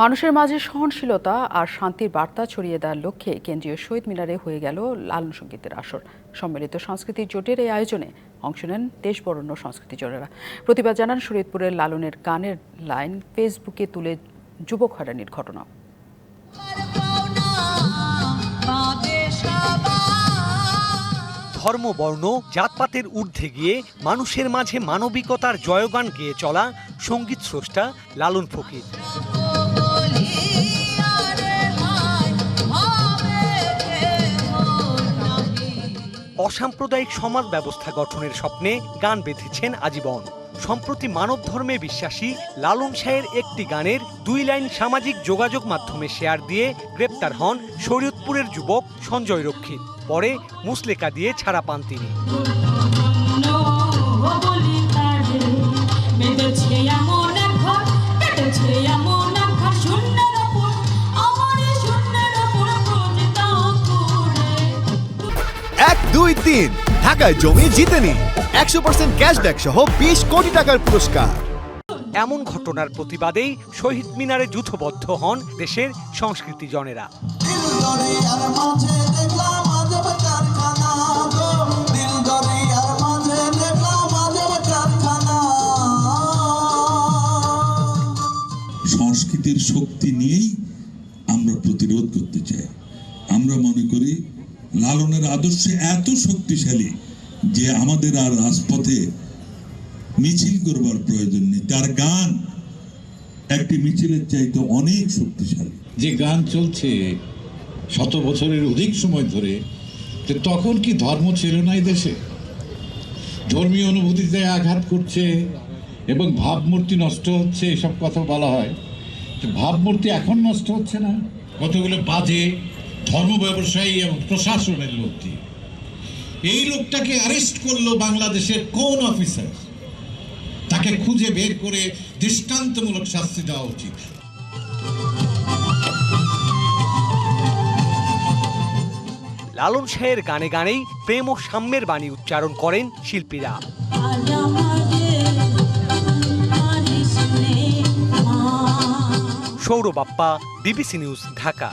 মানুষের মাঝে সহনশীলতা আর শান্তির বার্তা ছড়িয়ে দেওয়ার লক্ষ্যে কেন্দ্রীয় শহীদ মিনারে হয়ে গেল লালন সঙ্গীতের আসর। সম্মিলিত সাংস্কৃতিক জোটের এই আয়োজনে অংশ নেন দেশবরণ্য সংস্কৃতি জনেরা প্রতিবাদ জানান শরীয়তপুরের লালনের গানের লাইন ফেসবুকে তুলে যুবক হয়রানির ঘটনা। ধর্ম, বর্ণ, জাতপাতের ঊর্ধ্বে গিয়ে মানুষের মাঝে মানবিকতার জয়গান গেয়ে চলা সংগীত স্রষ্টা লালন ফকির। অসাম্প্রদায়িক সমাজ ব্যবস্থা গঠনের স্বপ্নে গান বেঁধেছেন আজীবন। সম্প্রতি মানব ধর্মে বিশ্বাসী লালন শাহের একটি গানের দুই লাইন সামাজিক যোগাযোগ মাধ্যমে শেয়ার দিয়ে গ্রেপ্তার হন শরীয়তপুরের যুবক সঞ্জয় রক্ষিত। পরে মুসলেকা দিয়ে ছাড়া পান তিনি। দুই তিন ঢাকায় জমি জিতে নিন একশো পার্সেন্ট ক্যাশব্যাক সহ বিশ কোটি টাকার পুরস্কার। এমন ঘটনার প্রতিবাদেই শহীদ মিনারে যুথবদ্ধ হন দেশের সংস্কৃতি জনেরা। সংস্কৃতির শক্তি নিয়েই আমরা প্রতিরোধ করতে চাই। আমরা মনে করি লালনের আদর্শ এত শক্তিশালী যে আমাদের আর রাজপথে মিছিল করবার প্রয়োজন নেই। তার গান, একটি মিছিলের চাইতে অনেক শক্তিশালী। যে গান চলছে শত বছরের অধিক সময় ধরে, তো তখন কি ধর্ম ছিল না দেশে? ধর্মীয় অনুভূতিতে আঘাত করছে এবং ভাবমূর্তি নষ্ট হচ্ছে, এসব কথা বলা হয়। ভাবমূর্তি এখন নষ্ট হচ্ছে না? কতগুলো বাজে ধর্ম ব্যবসায়ী এবং প্রশাসনের লোক দিয়ে এই লোকটাকে অ্যারেস্ট করল বাংলাদেশের কোন অফিসার তাকে খুঁজে বের করে দৃষ্টান্তমূলক শাস্তি দেওয়া উচিত। লালন শাহের গানে গানেই প্রেম ও সাম্যের বাণী উচ্চারণ করেন শিল্পীরা। Sourav Bappa BBC news Dhaka.